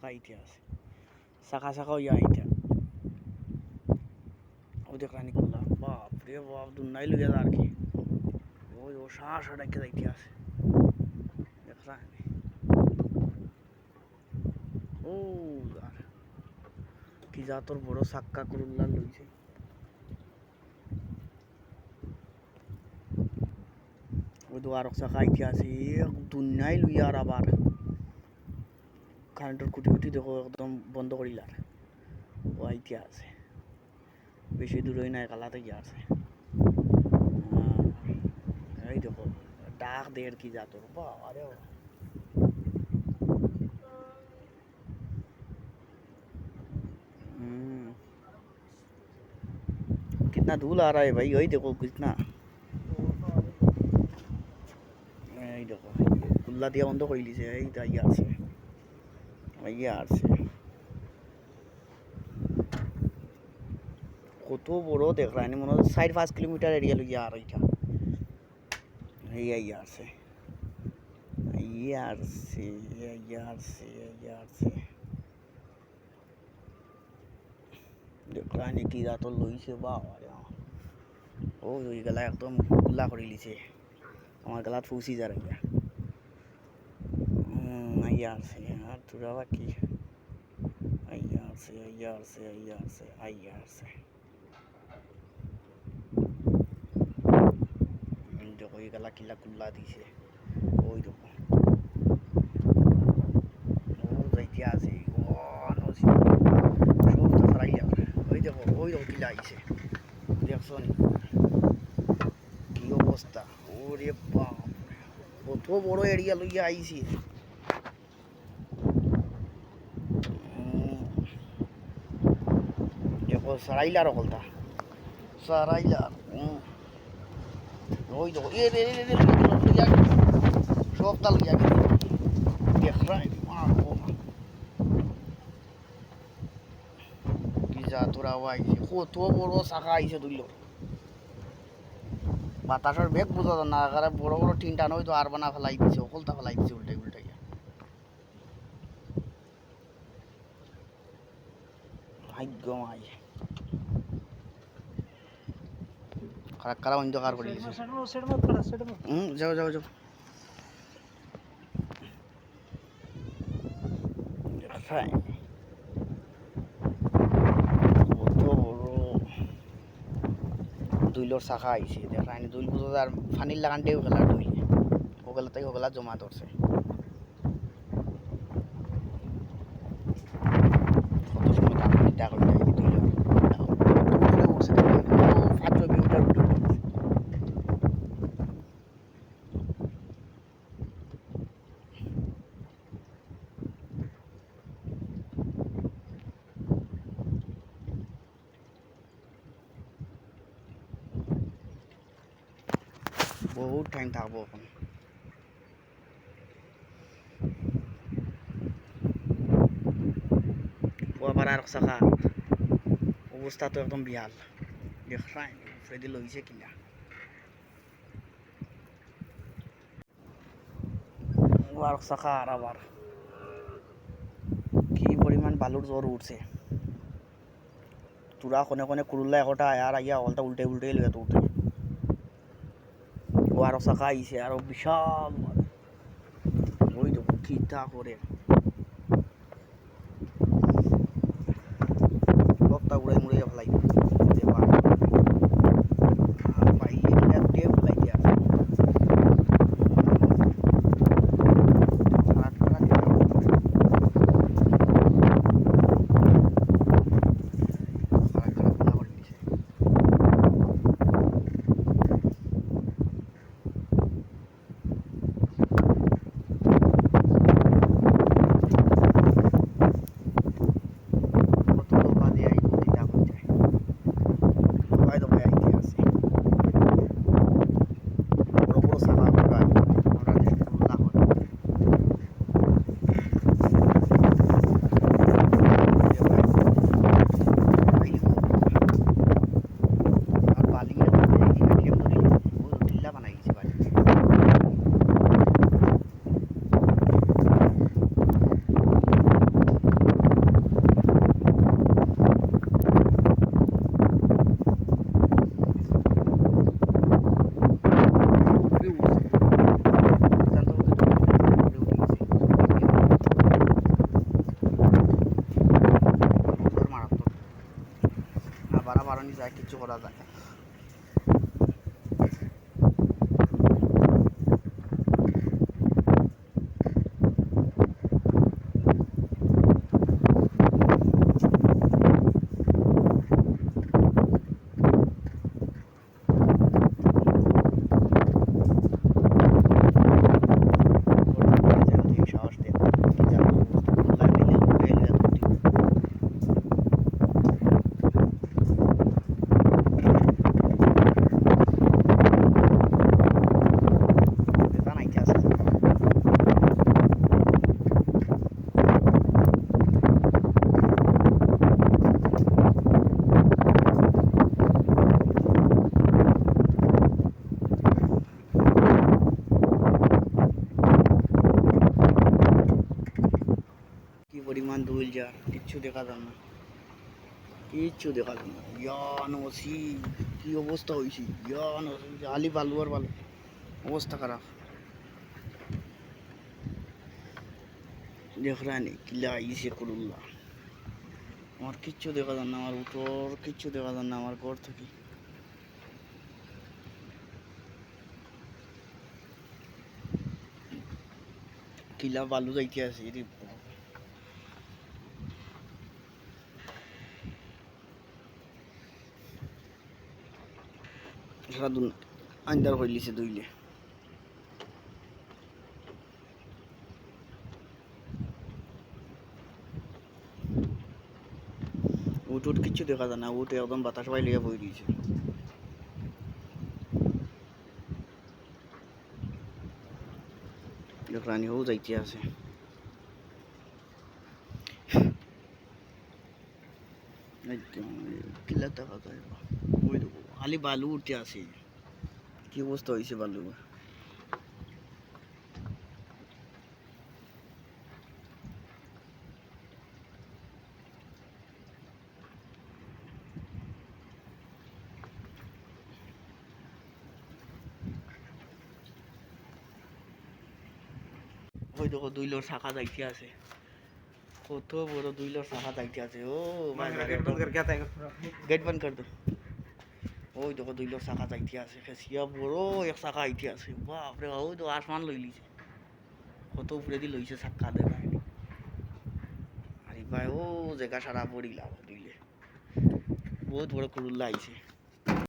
শাখা ইতে আছে শাখা শাখা ইয়া ইটা ও দেখ রানি কুল্লা বাপ রে বাপ দুনাই লইয়া আর কি ওই ও শ্বাস ডাকে যাইতে আছে দেখ রানি ও কি যা তোর বড় সাক্কা করুল্লা লইছে ওই দোয়ার শাখা ইতে আছে দুনাই লইয়া আর আবার কারেন্টের কুটি কুটি দেখো একদম বন্ধ করিলার ও আইতে আছে বেশি দূরই নাই কালাতে গিয়ে আছে আহ, এই দেখো ডাক দের কি যা তোর বাবা রে বাবা। हम्म। कितना धूल आ रहा है भाई वही देखो कितना এই দেখো কুল্লা দিয়া বন্ধ করে দিছে এই তো ইয়ে আছে ইয়ে আছে কত বড় দেখ রানি মনে হয় চার পাঁচ কিলোমিটার এরিয়া লইয়া আর এইটা এই ইয়ে আছে ইয়ে আসছে ইয়ে আসছে ইয়ে আসছে দেখ রানি কি রাত লইছে বাবা রে বাবা। ওই ওই গেলা একদম কুল্লা করে লিছে আমার গলাত ফুসি যা রাখা আইয়া আছে আছে আইয়া আছে আইয়া আছে এই দেখো এই গলা কিলা কুল্লা দিছে ওই দেখো যাইতে আছে ও নসি সব তো সারাই যাবে ওই দেখো ওই দেখো কিলা আইছে দেখছ কি অবস্থা ওরে বাপ কত বড় এরিয়া লইয়া আইছি দেখো সারাইলার অকলতা সারাইলার। ওই দেখো এ রে রে রে রে, লইয়া গেল। সবটা লইয়া গেল দেখরাই মা ও মা কি যা তোরা আইছে কত বাতাসের বেগ বোঝা না আগারে বড় বড় টিনটা নয় তো আর বানা ফেলাই দিছে ওকলতা ফেলাই দিছে উল্টাই উল্টাই ভাগ্য মাই। খারাপ খারাপ অন্ধকার করে দিছে হুম যাও যাও যাও। দুইলোর শাখা আইছে দুইল বুঝো আর ফানির লাগানটেও খেলার দুই ওগুলা ওগুলা জমা ধরছে কত সময় কাম কিটা করে যায় দুইল দূরে উঠছে দেখো, ও পাঁচ ছয় কিলোমিটার উঠে উঠে গেছে। বহুত টাইম থাকব এখন আবার আর শাখা অবস্থা তো একদম বিহাল দেখাই ফ্রেদি লইছে কিনা। আর আর আবার কি পরিমাণ বালুর জ্বর উঠছে। তোরা কোনে কোনে কুরুল্লা একটা আর আইয়া অলটা উল্টে উল্টে লইয়া তো উঠে। ও আরও শাখা আইছে আরও বিশাল মানে। ওই তো কিটা করে সবটা গুড়াই মুড়াই মারানি যায় কিছু করা যায় কিচ্ছু দেখা যায় না। কিচ্ছু দেখা যায় না। ইয়ান ওসি কি অবস্থা হয়েছে ইয়ান আলি বালু আর বালু অবস্থা খারাপ। দেখরানি কিলা আইসে করুল্লা। আমার কিচ্ছু দেখা যায় না, আমার উঠোর কিচ্ছু দেখা যায় না, আমার ঘর থেকে। কিলা বালু যাইতে আছে সারা দুন আন্দার লিছে দইলে। উঠ কিচ্ছু দেখা যায় না, উঠ একদম বাতাস পাই লিয়ে বই দিয়েছে রানী হও যাইতে আছে। কিলা দেখা যায় বা। ওই দেখো খালি বালু উঠে আসে কি অবস্থা হয়েছে বালু ওই দেখো দুই লোর শাখা যাইতে আছে কত বড় দুই লোর শাখা যাইতে আছে ও গেট বন্ধ কর দো ওই দেখো দুই লোক শাখা যাইতে আছে ফেসিয়া বড় এক শাখা আইতে আছে। বাপরে ওই তো আসমান লই লিছে কত উপরে দি লইছে শাখা দেখা আরে ভাই, ও জায়গা সারা পড়িলাম দুইলে। বহুত বড় কুরুল্লা আইছে।